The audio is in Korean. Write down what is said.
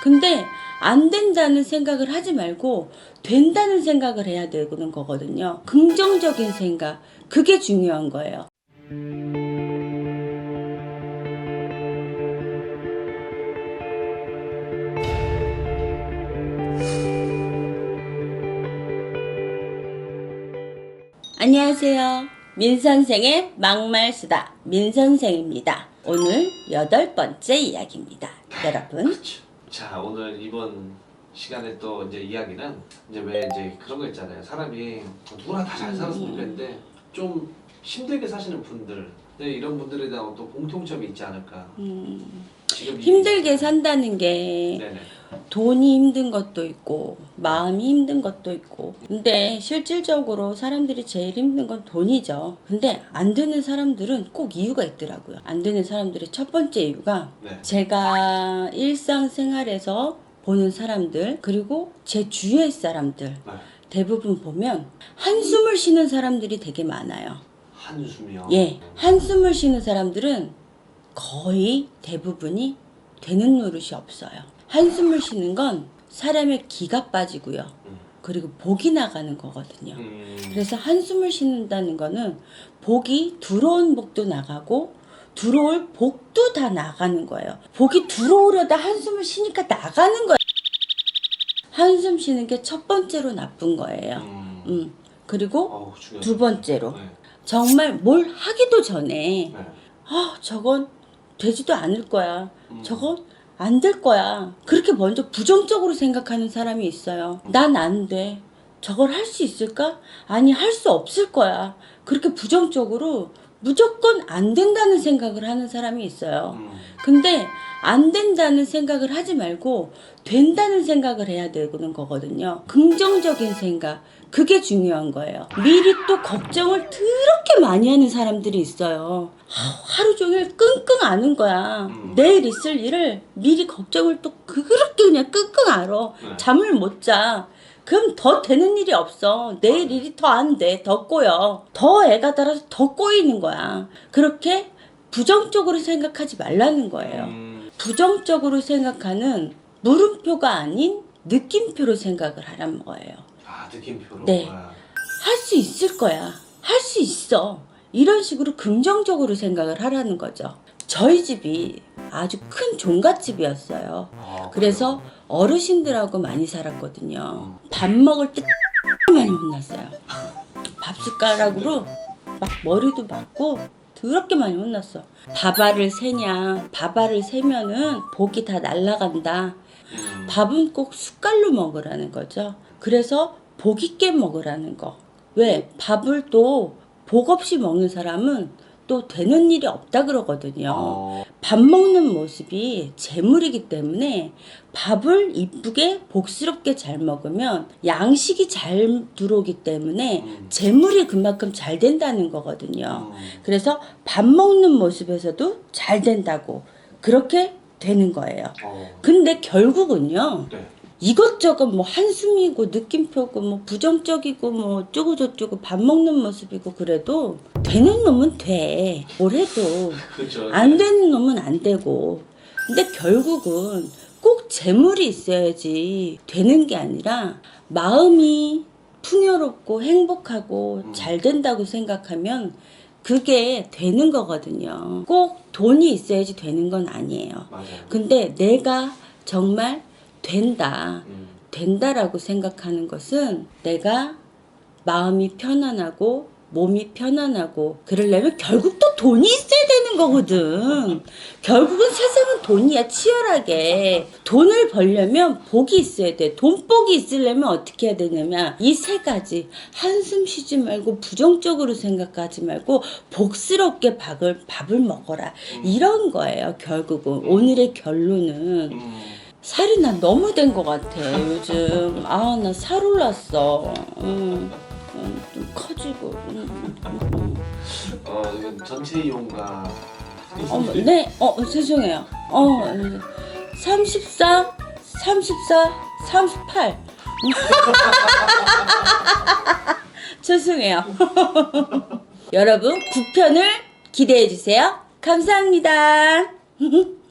근데 안 된다는 생각을 하지 말고 된다는 생각을 해야 되는 거거든요. 긍정적인 생각. 그게 중요한 거예요. 안녕하세요. 민선생의 막말수다. 민선생입니다. 오늘 여덟 번째 이야기입니다. 여러분. 자 오늘 이번 시간에 또 이제 이야기는 이제 왜 이제 그런 거 있잖아요. 사람이 누구나 다 잘 살았으면 좋겠는데 좀 힘들게 사시는 분들 네, 이런 분들에 대한 또 공통점이 있지 않을까. 음, 힘들게 산다는 게 네네. 돈이 힘든 것도 있고 마음이 힘든 것도 있고 근데 실질적으로 사람들이 제일 힘든 건 돈이죠 근데 안 되는 사람들은 꼭 이유가 있더라고요 안 되는 사람들의 첫 번째 이유가 네. 제가 일상생활에서 보는 사람들 그리고 제 주위의 사람들 네. 대부분 보면 한숨을 쉬는 사람들이 되게 많아요 한숨이요. 예 한숨을 쉬는 사람들은 거의 대부분이 되는 노릇이 없어요 한숨을 쉬는 건 사람의 기가 빠지고요 음. 그리고 복이 나가는 거거든요 음. 그래서 한숨을 쉬는다는 거는 복이 들어온 복도 나가고 들어올 복도 다 나가는 거예요. 복이 들어오려다 한숨을 쉬니까 나가는 거예요. 한숨 쉬는 게 첫 번째로 나쁜 거예요. 음. 음. 그리고 어우. 두 번째로 네. 정말 뭘 하기도 전에 네. 아 저건 되지도 않을 거야. 음. 저건 안 될 거야. 그렇게 먼저 부정적으로 생각하는 사람이 있어요. 난 안 돼. 저걸 할 수 있을까? 아니, 할 수 없을 거야. 그렇게 부정적으로 무조건 안 된다는 생각을 하는 사람이 있어요. 음. 근데 안 된다는 생각을 하지 말고 된다는 생각을 해야 되는 거거든요. 긍정적인 생각. 그게 중요한 거예요. 미리 또 걱정을 더럽게 많이 하는 사람들이 있어요. 하- 하루 종일 끙끙 앓는 거야. 음. 내일 있을 일을 미리 걱정을 또 그렇게 그냥 끙끙 앓아. 네. 잠을 못 자. 그럼 더 되는 일이 없어. 내일 일이 더 안 돼. 더 꼬여. 더 애가 달아서 더 꼬이는 거야. 그렇게 부정적으로 생각하지 말라는 거예요. 음. 부정적으로 생각하는 물음표가 아닌 느낌표로 생각을 하란 거예요. 아 느낌표로. 네. 아. 할수 있을 거야. 할 수 있어. 이런 식으로 긍정적으로 생각을 하라는 거죠. 저희 집이 아주 큰 종갓집이었어요. 아, 그래서 어르신들하고 많이 살았거든요. 밥 먹을 때 많이 혼났어요. 밥 숟가락으로 막 머리도 맞고 더럽게 많이 혼났어. 밥알을 세냐, 밥알을 세면은 복이 다 날라간다. 음. 밥은 꼭 숟갈로 먹으라는 거죠. 그래서 복 있게 먹으라는 거. 왜? 밥을 또 복 없이 먹는 사람은 또 되는 일이 없다 그러거든요. 어. 밥 먹는 모습이 재물이기 때문에 밥을 이쁘게 복스럽게 잘 먹으면 양식이 잘 들어오기 때문에 음. 재물이 그만큼 잘 된다는 거거든요. 음. 그래서 밥 먹는 모습에서도 잘 된다고 그렇게 되는 거예요. 어. 근데 결국은요. 네. 이것저것 뭐 한숨이고 느낌표고 뭐 부정적이고 뭐 어쩌고 저쩌고 밥 먹는 모습이고 그래도 되는 놈은 돼. 뭘 해도 그렇죠. 안 되는 놈은 안 되고. 근데 결국은 꼭 재물이 있어야지 되는 게 아니라 마음이 풍요롭고 행복하고 음. 잘 된다고 생각하면 그게 되는 거거든요. 꼭 돈이 있어야지 되는 건 아니에요. 맞아요. 근데 내가 정말 된다. 음. 된다라고 생각하는 것은 내가 마음이 편안하고 몸이 편안하고 그러려면 결국 또 돈이 있어야 되는 거거든. 결국은 세상은 돈이야 치열하게 돈을 벌려면 복이 있어야 돼. 돈복이 있으려면 어떻게 해야 되냐면 이 세 가지 한숨 쉬지 말고 부정적으로 생각하지 말고 복스럽게 밥을 밥을 먹어라 이런 거예요. 결국은 오늘의 결론은 음. 살이 나 너무 된 것 같아. 요즘. 아 나 살 올랐어. 음, 음, 좀 커지고. 음, 음. 어, 이건 전체 이용가. 어머 네어 죄송해요. 어 34 34 38 죄송해요. 여러분 9편을 기대해 주세요. 감사합니다